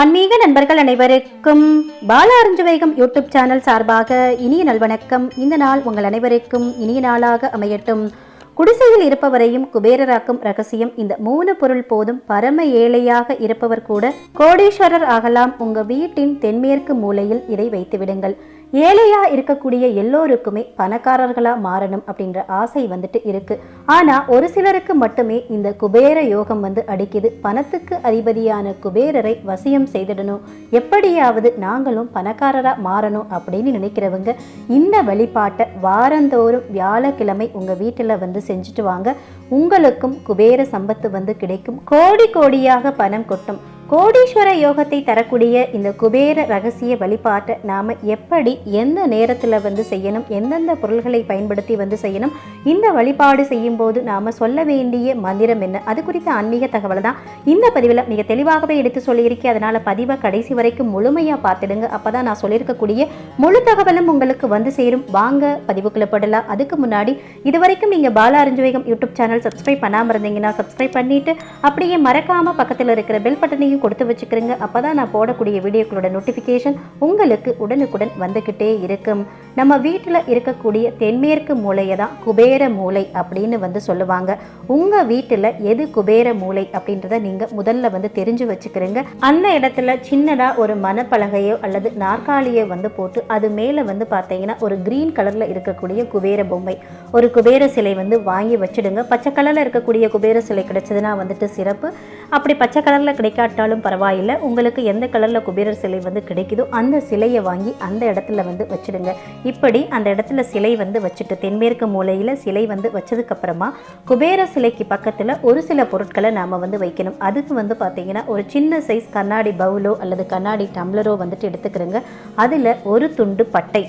ஆன்மீக நண்பர்கள் அனைவருக்கும் பால அருஞ்சுவேகம் யூடியூப் சேனல் சார்பாக இனிய நல்வணக்கம் இந்த நாள் உங்கள் அனைவருக்கும் இனிய நாளாக அமையட்டும். குடிசையில் இருப்பவரையும் குபேரராக்கும் ரகசியம் இந்த மூணு பொருள் போதும் பரம ஏழையாக இருப்பவர் கூட கோடீஸ்வரர் ஆகலாம். உங்க வீட்டின் தென்மேற்கு மூலையில் இதை வைத்து விடுங்கள் ஏழையாக இருக்கக்கூடிய எல்லோருக்குமே பணக்காரர்களாக மாறணும் அப்படின்ற ஆசை வந்துட்டு இருக்கு. ஆனால் ஒரு சிலருக்கு மட்டுமே இந்த குபேர யோகம் வந்து அடிக்குது. பணத்துக்கு அதிபதியான குபேரரை வசியம் செய்திடணும். எப்படியாவது நாங்களும் பணக்காரராக மாறணும் அப்படின்னு நினைக்கிறவங்க இந்த வழிபாட்டை வாரந்தோறும் வியாழக்கிழமை உங்கள் வீட்டில் வந்து செஞ்சுட்டு வாங்க. உங்களுக்கும் குபேர சம்பத்து வந்து கிடைக்கும். கோடி கோடியாக பணம் கொட்டும். கோடீஸ்வர யோகத்தை தரக்கூடிய இந்த குபேர ரகசிய வழிபாட்டை நாம் எப்படி எந்த நேரத்தில் வந்து செய்யணும் எந்தெந்த பொருள்களை பயன்படுத்தி வந்து செய்யணும் இந்த வழிபாடு செய்யும்போது நாம் சொல்ல வேண்டிய மந்திரம் என்ன? அது குறித்த ஆன்மீக தகவலை தான் இந்த பதிவில் மிக தெளிவாகவே எடுத்து சொல்லியிருக்கேன். அதனால் பதிவை கடைசி வரைக்கும் முழுமையாக பார்த்துடுங்க. அப்பதான் நான் சொல்லியிருக்கக்கூடிய முழு தகவலும் உங்களுக்கு வந்து சேரும். வாங்க பதிவுக்குள்ள போடலாம் அதுக்கு முன்னாடி இது வரைக்கும் நீங்கள் பாலா அறிஞ்சுவேகம் யூடியூப் சேனல் சப்ஸ்கிரைப் பண்ணாமல் இருந்தீங்கன்னா சப்ஸ்கிரைப் பண்ணிவிட்டு அப்படியே மறக்காமல் பக்கத்தில் இருக்கிற பெல் பட்டனையும் கொடுத்து வச்சுக்கிறீங்க. அப்பதான் நான் போடக்கூடிய வீடியோக்களோட நோட்டிஃபிகேஷன் உங்களுக்கு உடனுக்குடன் வந்துக்கிட்டே இருக்கும். நம்ம வீட்டில் இருக்கக்கூடிய தென்மேற்கு மூலையை தான் குபேர மூலை அப்படின்னு வந்து சொல்லுவாங்க. உங்கள் வீட்டில் எது குபேர மூலை அப்படின்றத நீங்கள் முதல்ல வந்து தெரிஞ்சு வச்சுக்கிறீங்க. அந்த இடத்துல சின்னதாக ஒரு மனப்பலகையோ அல்லது நாற்காலியோ வந்து போட்டு அது மேலே வந்து பார்த்தீங்கன்னா ஒரு கிரீன் கலரில் இருக்கக்கூடிய குபேர பொம்மை. ஒரு குபேர சிலை வந்து வாங்கி வச்சிடுங்க. பச்சை கலரில் இருக்கக்கூடிய குபேர சிலை கிடைச்சதுன்னா வந்துட்டு சிறப்பு. அப்படி பச்சை கலரில் கிடைக்காட்டாலும் பரவாயில்லை. உங்களுக்கு எந்த கலரில் குபேரர் சிலை வந்து கிடைக்குதோ அந்த சிலையை வாங்கி அந்த இடத்துல வந்து வச்சிடுங்க. இப்படி அந்த இடத்துல சிலை வந்து வச்சுட்டு தென்மேற்கு மூலையில் சிலை வந்து வச்சதுக்கப்புறமா குபேர சிலைக்கு பக்கத்தில் ஒரு சில பொருட்களை நாம் வந்து வைக்கணும். அதுக்கு வந்து பார்த்தீங்கன்னா ஒரு சின்ன சைஸ் கண்ணாடி பவுலோ அல்லது கண்ணாடி டம்ளரோ வந்துட்டு எடுத்துக்கிறோங்க. அதில் ஒரு துண்டு பட்டை.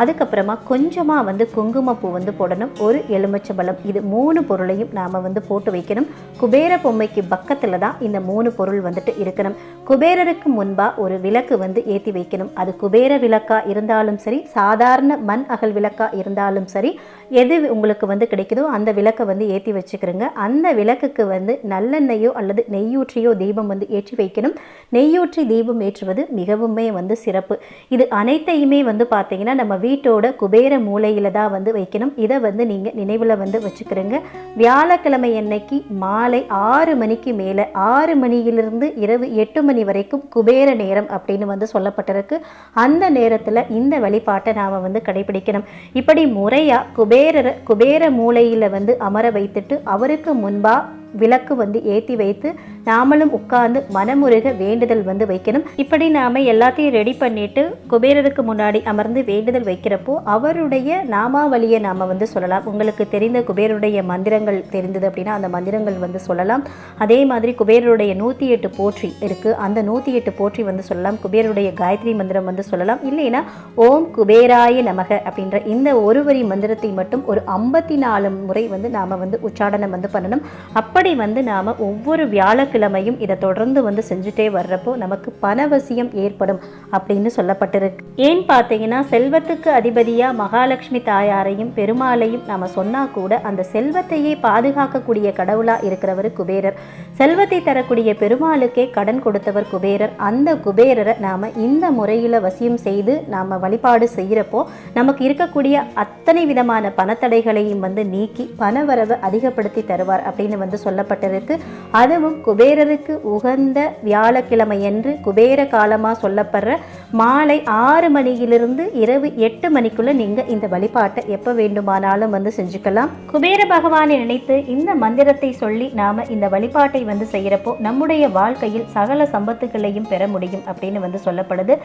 அதுக்கப்புறமா கொஞ்சமாக வந்து குங்குமப்பூ வந்து போடணும். ஒரு எலுமிச்சம்பழம். இது மூணு பொருளையும் நாம் வந்து போட்டு வைக்கணும். குபேர பொம்மைக்கு பக்கத்தில் தான் இந்த மூணு பொருள் வந்துட்டு இருக்கணும். குபேரருக்கு முன்பாக ஒரு விளக்கு வந்து ஏற்றி வைக்கணும். அது குபேர விளக்காக இருந்தாலும் சரி சாதாரண மண் அகல் விளக்காக இருந்தாலும் சரி எது உங்களுக்கு வந்து கிடைக்குதோ அந்த விளக்கை வந்து ஏற்றி வச்சுக்கிறோங்க. அந்த விளக்குக்கு வந்து நல்லெண்ணெயோ அல்லது நெய்யூற்றியோ தீபம் வந்து ஏற்றி வைக்கணும். நெய்யூற்றி தீபம் ஏற்றுவது மிகவுமே வந்து சிறப்பு. இது அனைத்தையுமே வந்து பார்த்தீங்கன்னா நம்ம வீட்டோட குபேர மூலையில் தான் வந்து வைக்கணும். இதை வந்து நீங்கள் நினைவில் வந்து வச்சுக்கிறோங்க. வியாழக்கிழமை அன்னைக்கு மாலை ஆறு மணிக்கு மேலே ஆறு மணியிலிருந்து இரவு எட்டு மணி வரைக்கும் குபேர நேரம் அப்படின்னு வந்து சொல்லப்பட்டிருக்கு. அந்த நேரத்தில் இந்த வழிபாட்டை நாம் வந்து கடைபிடிக்கணும். இப்படி முறையாக குபேரரை குபேர மூலையில் வந்து அமர வைத்துட்டு அவருக்கு முன்பாக விளக்கு வந்து ஏற்றி வைத்து நாமளும் உட்கார்ந்து மனமுருக வேண்டுதல் வந்து வைக்கணும். இப்படி நாம் எல்லாத்தையும் ரெடி பண்ணிட்டு குபேரருக்கு முன்னாடி அமர்ந்து வேண்டுதல் வைக்கிறப்போ அவருடைய நாமாவளியை நாம் வந்து சொல்லலாம். உங்களுக்கு தெரிந்த குபேரருடைய மந்திரங்கள் தெரிந்தது அப்படின்னா அந்த மந்திரங்கள் வந்து சொல்லலாம். அதே மாதிரி குபேரருடைய நூற்றி எட்டு போற்றி இருக்கு. அந்த நூற்றி எட்டு போற்றி வந்து சொல்லலாம். குபேரருடைய காயத்ரி மந்திரம் வந்து சொல்லலாம். இல்லைன்னா ஓம் குபேராய நமக அப்படின்ற இந்த ஒரு வரி மந்திரத்தை மட்டும் ஒரு ஐம்பத்தி நாலு முறை வந்து நாம் வந்து உச்சாடனம் வந்து பண்ணணும். அப்போ அப்படி வந்து நாம் ஒவ்வொரு வியாழக்கிழமையும் இதை தொடர்ந்து வந்து செஞ்சுட்டே வர்றப்போ நமக்கு பணவசியம் ஏற்படும் அப்படின்னு சொல்லப்பட்டிருக்கு. ஏன் பார்த்தீங்கன்னா செல்வத்துக்கு அதிபதியா மகாலட்சுமி தாயாரையும் பெருமாளையும் நாம் சொன்னால் கூட அந்த செல்வத்தையே பாதுகாக்கக்கூடிய கடவுளா இருக்கிறவர் குபேரர். செல்வத்தை தரக்கூடிய பெருமாளுக்கே கடன் கொடுத்தவர் குபேரர். அந்த குபேரரை நாம இந்த முறையில் வசியம் செய்து நாம வழிபாடு செய்யறப்போ நமக்கு இருக்கக்கூடிய அத்தனை விதமான பணத்தடைகளையும் வந்து நீக்கி பணவரவை அதிகப்படுத்தி தருவார் அப்படின்னு வந்து சொல்லப்பட்டிருக்கு அதுவும் குபேரருக்கு உகந்த வியாழக்கிழமை என்று குபேர காலமாக சொல்லப்படுற மாலை ஆறு மணியிலிருந்து இரவு எட்டு மணிக்குள்ள நீங்கள் இந்த வழிபாட்டை எப்போ வேண்டுமானாலும் வந்து செஞ்சுக்கலாம். குபேர பகவானை நினைத்து இந்த மந்திரத்தை சொல்லி நாம் இந்த வழிபாட்டை வந்து செய்கிறப்போ நம்முடைய வாழ்க்கையில் சகல சம்பத்துகளையும் பெற முடியும் அப்படின்னு வந்து சொல்லப்படுது.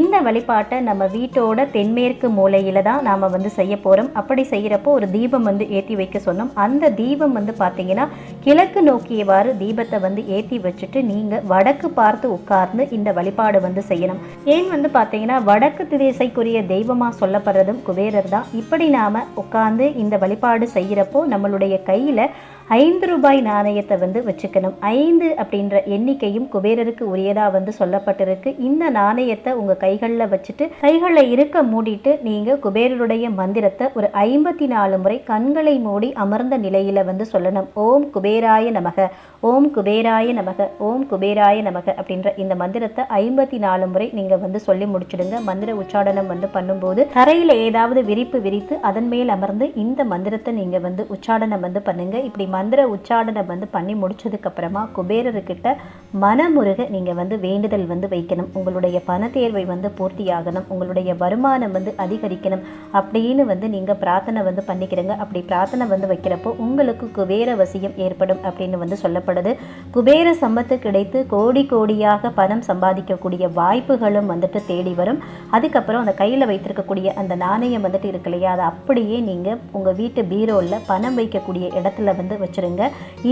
இந்த வழிபாட்டை நம்ம வீட்டோட தென்மேற்கு மூலையில் தான் நாம் வந்து செய்ய போகிறோம் அப்படி செய்கிறப்போ ஒரு தீபம் வந்து ஏற்றி வைக்க சொன்னோம். அந்த தீபம் வந்து பார்த்தீங்கன்னா கிழக்கு நோக்கியவாறு தீபத்தை வந்து ஏற்றி வச்சுட்டு நீங்க வடக்கு பார்த்து உட்கார்ந்து இந்த வழிபாடு வந்து செய்யணும். ஏன் வந்து பார்த்தீங்கன்னா வடக்கு திசைக்குரிய தெய்வமா சொல்லப்படுறதும் குபேரர் தான். இப்படி நாம உட்கார்ந்து இந்த வழிபாடு செய்யறப்போ நம்மளுடைய கையில ஐந்து ரூபாய் நாணயத்தை வந்து வச்சுக்கணும். ஐந்து அப்படின்ற எண்ணிக்கையும் குபேரருக்கு உரியதாக வந்து சொல்லப்பட்டிருக்கு. இந்த நாணயத்தை உங்கள் கைகளில் வச்சுட்டு கைகளில் இருக்க மூடிட்டு நீங்கள் குபேரருடைய மந்திரத்தை ஒரு ஐம்பத்தி நாலு முறை கண்களை மூடி அமர்ந்த நிலையில் வந்து சொல்லணும். ஓம் குபேராய நமக ஓம் குபேராய நமக ஓம் குபேராய நமக அப்படின்ற இந்த மந்திரத்தை ஐம்பத்தி நாலு முறை நீங்கள் வந்து சொல்லி முடிச்சிடுங்க. மந்திர உச்சாடனம் வந்து பண்ணும்போது தரையில் ஏதாவது விரிப்பு விரித்து அதன் மேல் அமர்ந்து இந்த மந்திரத்தை நீங்கள் வந்து உச்சாடனம் வந்து பண்ணுங்கள் இப்படி மந்திர உச்சாடனை வந்து பண்ணி முடிச்சதுக்கப்புறமா குபேரர்கிட்ட மனமுருக நீங்கள் வந்து வேண்டுதல் வந்து வைக்கணும். உங்களுடைய பண தேர்வை வந்து பூர்த்தியாகணும். உங்களுடைய வருமானம் வந்து அதிகரிக்கணும். அப்படின்னு வந்து நீங்கள் பிரார்த்தனை வந்து பண்ணிக்கிறங்க. அப்படி பிரார்த்தனை வந்து வைக்கிறப்போ உங்களுக்கு குபேர வசியம் ஏற்படும் அப்படின்னு வந்து சொல்லப்படுது. குபேர சம்பத்து கிடைத்து கோடி கோடியாக பணம் சம்பாதிக்கக்கூடிய வாய்ப்புகளும் வந்துட்டு தேடி வரும். அதுக்கப்புறம் அந்த கையில் வைத்திருக்கக்கூடிய அந்த நாணயம் வந்துட்டு இருக்கு இல்லையா? அதை அப்படியே நீங்கள் உங்கள் வீட்டு பீரோவில் பணம் வைக்கக்கூடிய இடத்துல வந்து வச்சுருங்க.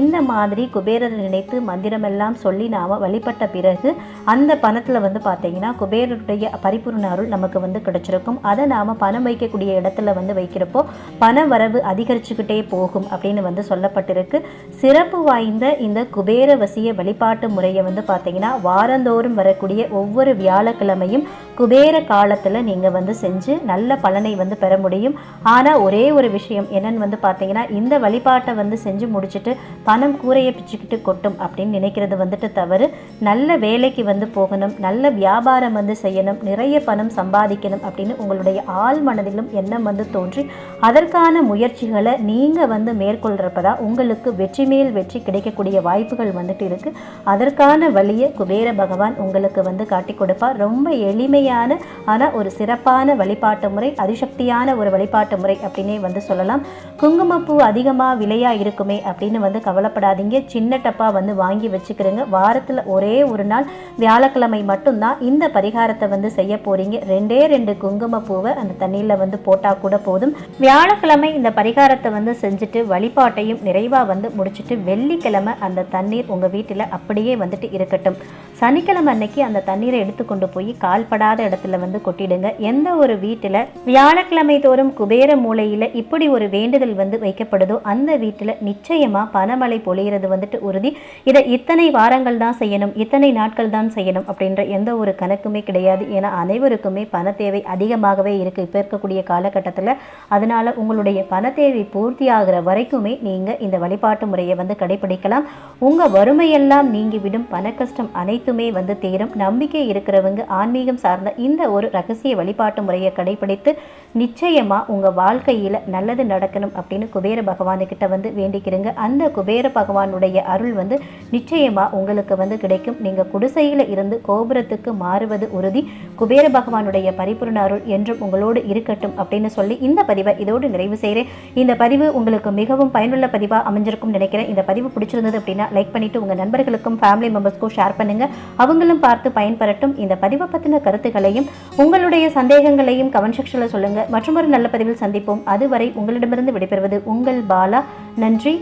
இந்த மாதிரி குபேரரை நினைத்து மந்திரமெல்லாம் சொல்லி நாம் வழிபட்ட பிறகு அந்த பணத்தில் வந்து பார்த்தீங்கன்னா குபேரருடைய பரிபூர்ண அருள் நமக்கு வந்து கிடச்சிருக்கும். அதை நாம் பணம் வைக்கக்கூடிய இடத்துல வந்து வைக்கிறப்போ பண வரவு அதிகரிச்சுக்கிட்டே போகும் அப்படின்னு வந்து சொல்லப்பட்டிருக்கு. சிறப்பு வாய்ந்த இந்த குபேர வசிய வழிபாட்டு முறையை வந்து பார்த்தீங்கன்னா வாரந்தோறும் வரக்கூடிய ஒவ்வொரு வியாழக்கிழமையும் குபேர காலத்தில் நீங்கள் வந்து செஞ்சு நல்ல பலனை வந்து பெற முடியும். ஆனால் ஒரே ஒரு விஷயம் என்னன்னு வந்து பார்த்தீங்கன்னா இந்த வழிபாட்டை வந்து செஞ்சு செஞ்சு முடிச்சுட்டு பணம் கூரையை பிச்சுக்கிட்டு கொட்டும் அப்படின்னு நினைக்கிறது வந்துட்டு தவறு. நல்ல வேலைக்கு வந்து போகணும் நல்ல வியாபாரம் வந்து செய்யணும் நிறைய பணம் சம்பாதிக்கணும் அப்படின்னு உங்களுடைய ஆள் மனதிலும் எண்ணம் வந்து தோன்றி அதற்கான முயற்சிகளை நீங்கள் வந்து மேற்கொள்கிறப்பதான் உங்களுக்கு வெற்றி மேல் வெற்றி கிடைக்கக்கூடிய வாய்ப்புகள் வந்துட்டு இருக்குது அதற்கான வழியை குபேர பகவான் உங்களுக்கு வந்து காட்டி கொடுப்பார். ரொம்ப எளிமையான ஆனால் ஒரு சிறப்பான வழிபாட்டு முறை அதிசக்தியான ஒரு வழிபாட்டு முறை அப்படின்னே வந்து சொல்லலாம். குங்குமப்பூ அதிகமாக விலையாக இருக்குமே அப்படின்னு வந்து கவலைப்படாதீங்க. சின்ன டப்பா வந்து வாங்கி வச்சுக்கிறேங்க. வாரத்தில் ஒரே ஒரு நாள் வியாழக்கிழமை மட்டும்தான் இந்த பரிகாரத்தை வந்து செய்ய போறீங்க. ரெண்டே ரெண்டு குங்குமப்பூவை அந்த தண்ணியில் வந்து போட்டால் கூட போதும். வியாழக்கிழமை இந்த பரிகாரத்தை வந்து செஞ்சுட்டு வழிபாட்டையும் நிறைவாக வந்து முடிச்சுட்டு வெள்ளிக்கிழமை அந்த தண்ணீர் உங்கள் வீட்டில் அப்படியே வந்துட்டு இருக்கட்டும். சனிக்கிழமை அன்னைக்கு அந்த தண்ணீரை எடுத்து கொண்டு போய் கால்படாத இடத்துல வந்து கொட்டிடுங்க. எந்த ஒரு வீட்டில் வியாழக்கிழமை தோறும் குபேர மூலையில் இப்படி ஒரு வேண்டுதல் வந்து வைக்கப்படுதோ அந்த வீட்டில் நிச்சயமாக பணமழை பொழிகிறது வந்துட்டு உறுதி. இதை இத்தனை வாரங்கள் தான் செய்யணும் இத்தனை நாட்கள் தான் செய்யணும் அப்படின்ற எந்த ஒரு கணக்குமே கிடையாது. ஏன்னா அனைவருக்குமே பண தேவை அதிகமாகவே இருக்குது இப்போ இருக்கக்கூடிய காலகட்டத்தில் அதனால் உங்களுடைய பண தேவை பூர்த்தி ஆகிற வரைக்குமே நீங்கள் இந்த வழிபாட்டு முறையை வந்து கடைபிடிக்கலாம். உங்கள் வறுமையெல்லாம் நீங்கிவிடும். பண கஷ்டம் அனைத்துமே வந்து தேரும். நம்பிக்கை இருக்கிறவங்க ஆன்மீகம் சார்ந்த இந்த ஒரு ரகசிய வழிபாட்டு முறையை கடைபிடித்து நிச்சயமாக உங்கள் வாழ்க்கையில் நல்லது நடக்கணும் அப்படின்னு குபேர பகவானுக்கிட்ட வந்து வேண்டிக்கிறீங்க அந்த குபேர பகவானுடைய அருள் வந்து நிச்சயமாக உங்களுக்கு வந்து கிடைக்கும். நீங்கள் குடிசையில் இருந்து கோபுரத்துக்கு மாறுவது உறுதி. குபேர பகவானுடைய பரிபூர்ண அருள் என்றும் உங்களோடு இருக்கட்டும் அப்படின்னு சொல்லி இந்த பதிவை இதோடு நிறைவு செய்கிறேன் இந்த பதிவு உங்களுக்கு மிகவும் பயனுள்ள பதிவாக அமைஞ்சிருக்கும் நினைக்கிறேன். இந்த பதிவு பிடிச்சிருந்தது அப்படின்னா லைக் பண்ணிட்டு உங்கள் நண்பர்களுக்கும் ஃபேமிலி மெம்பர்ஸ்க்கும் ஷேர் பண்ணுங்க. அவங்களும் பார்த்து பயன்பெறட்டும். இந்த பதிவை பற்றின கருத்துக்களையும் உங்களுடைய சந்தேகங்களையும் கமெண்ட் செக்ஷனில் சொல்லுங்க. மற்றும் ஒரு நல்ல பதிவில் சந்திப்போம். அதுவரை உங்களிடமிருந்து விடைபெறுவது உங்கள் பாலா. நன்றி.